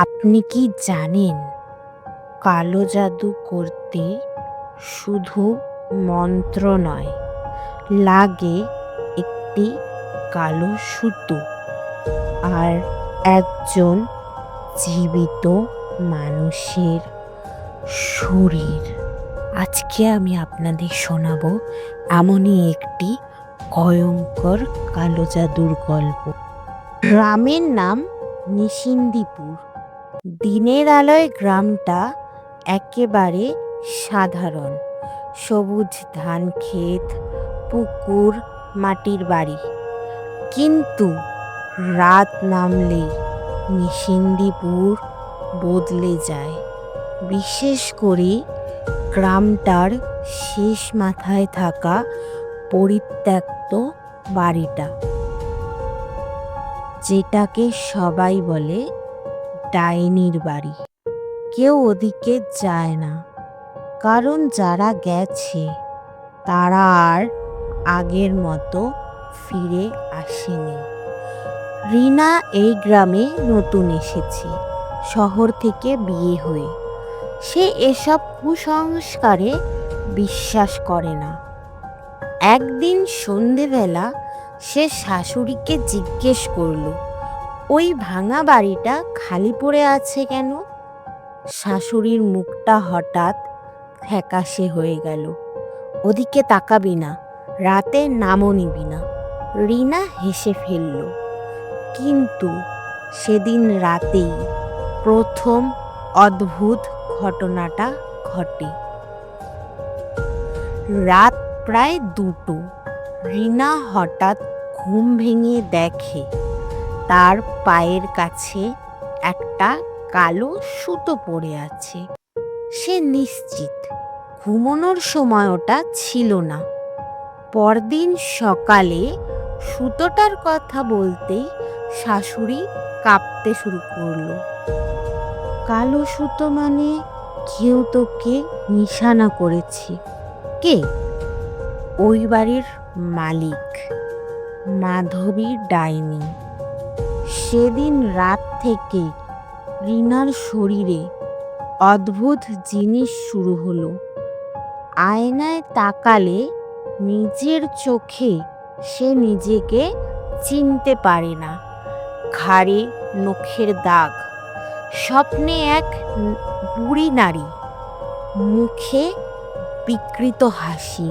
আপনি কি জানেন, কালো জাদু করতে শুধু মন্ত্র নয়, লাগে একটি কালো সুতো। আর একজন জীবিত মানুষের শরীর। আজকে আমি আপনাদের শোনাবো এমনই একটি ভয়ঙ্কর কালো জাদুর গল্প। গ্রামের নাম নিশিন্দিপুর। দিনের আলোয় গ্রামটা একেবারে সাধারণ। সবুজ ধান ক্ষেত, পুকুর, মাটির বাড়ি। কিন্তু রাত নামলেই নিশিন্দিপুর বদলে যায়। বিশেষ করে গ্রামটার শেষ মাথায় থাকা পরিত্যক্ত বাড়িটা, যেটাকে সবাই বলে ডাইনির বাড়ি। কেউ ওদিকে যায় না, কারণ যারা গেছে, তারা আর আগের মতো ফিরে আসেনি। রিনা এই গ্রামে নতুন এসেছে, শহর থেকে বিয়ে হয়ে। সে এসব কুসংস্কারে বিশ্বাস করে না। একদিন সন্ধেবেলা সে শাশুড়িকে জিজ্ঞেস করল ওই ভাঙা বাড়িটা খালি পড়ে আছে কেন? শাশুড়ির মুখটা হঠাৎ ফ্যাকাশে হয়ে গেল। ওদিকে তাকাবি না, রাতে নামও নিবি না। রিনা হেসে ফেলল, কিন্তু সেদিন রাতেই প্রথম অদ্ভুত ঘটনাটা ঘটে। রাত প্রায় দুটো। রিনা হঠাৎ ঘুম ভেঙে দেখে তার পায়ের কাছে একটা কালো সুতো পড়ে আছে। সে নিশ্চিত, ঘুমানোর সময় ওটা ছিল না। পরদিন সকালে সুতোটার কথা বলতেই শাশুড়ি কাঁপতে শুরু করল। কালো সুতো মানে কেউ তোকে নিশানা করেছে। কে? ওই বাড়ির মালিক, মাধবী ডাইনি। সেদিন রাত থেকে রিনার শরীরে অদ্ভুত জিনিস শুরু হলো। আয়নায় তাকালে নিজের চোখে সে নিজেকে চিনতে পারে না। ঘাড়ে নখের দাগ, স্বপ্নে এক বুড়ি নারী, মুখে বিকৃত হাসি,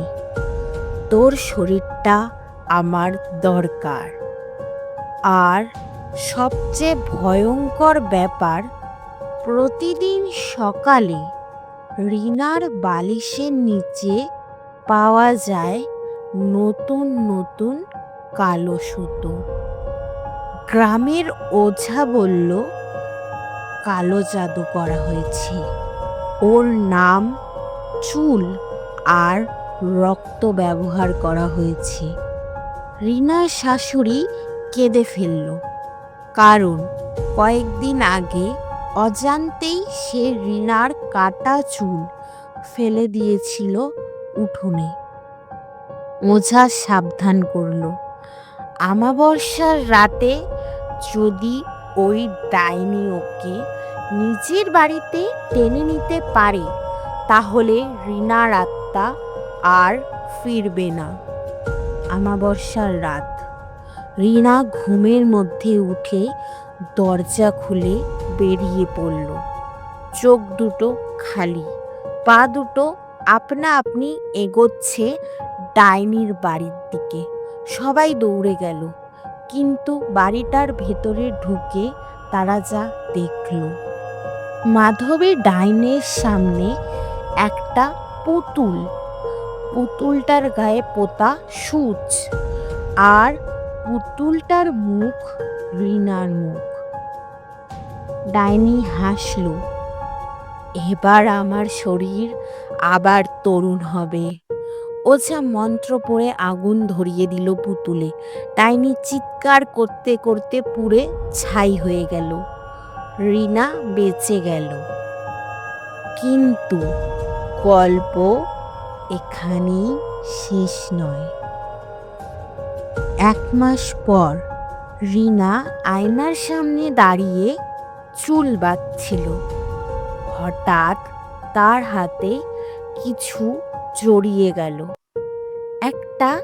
তোর শরীরটা আমার দরকার। আর সবচেয়ে ভয়ঙ্কর ব্যাপার, প্রতিদিন সকালে রিনার বালিশের নিচে পাওয়া যায় নতুন নতুন কালো সুতো। গ্রামের ওঝা বলল, কালো জাদু করা হয়েছে। ওর নাম চুল আর রক্ত ব্যবহার করা হয়েছে। রিনার শাশুড়ি কেঁদে ফেলল। কারণ কয়েকদিন আগে অজান্তেই সে রিনার কাটা চুল ফেলে দিয়েছিল উঠোনে। ওঝা সাবধান করল, আমাবস্যার রাতে যদি ওই ডাইনি ওকে নিজের বাড়িতে টেনে নিতে পারে, তাহলে রিনার আত্মা আর ফিরবে না। আমাবস্যার রাত রিনা ঘুমের মধ্যে উঠে দরজা খুলে বেরিয়ে পড়ল। চোখ দুটো খালি, পা দুটো আপনা আপনি এগোচ্ছে ডাইনির বাড়ির দিকে। সবাই দৌড়ে গেল, কিন্তু বাড়িটার ভেতরে ঢুকে তারা যা দেখল। মাধবী ডাইনের সামনে একটা পুতুল, পুতুলটার গায়ে পোতা সূচ, আর পুতুলটার মুখ, রিনার মুখ। ডাইনি হাসল, এবার আমার শরীর আবার তরুণ হবে। ওঝা মন্ত্র পড়ে আগুন ধরিয়ে দিল পুতুলে। ডাইনি চিৎকার করতে করতে পুড়ে ছাই হয়ে গেল। রিনা বেঁচে গেল। কিন্তু গল্প এখানেই শেষ নয়। এক মাস পর রিনা আয়নার সামনে দাঁড়িয়ে চুল বাঁধছিল। হঠাৎ তার হাতে কিছু জড়িয়ে গেল। একটা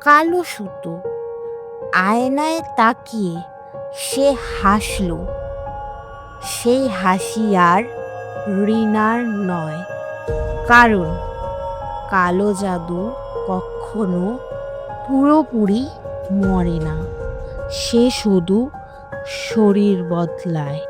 কালো সুতো। আয়নায় তাকিয়ে সে হাসল। সেই হাসি আর রিনার নয়। কারণ কালো জাদু কখনো পুরোপুরি মরে না। সে শুধু শরীর বদলায়।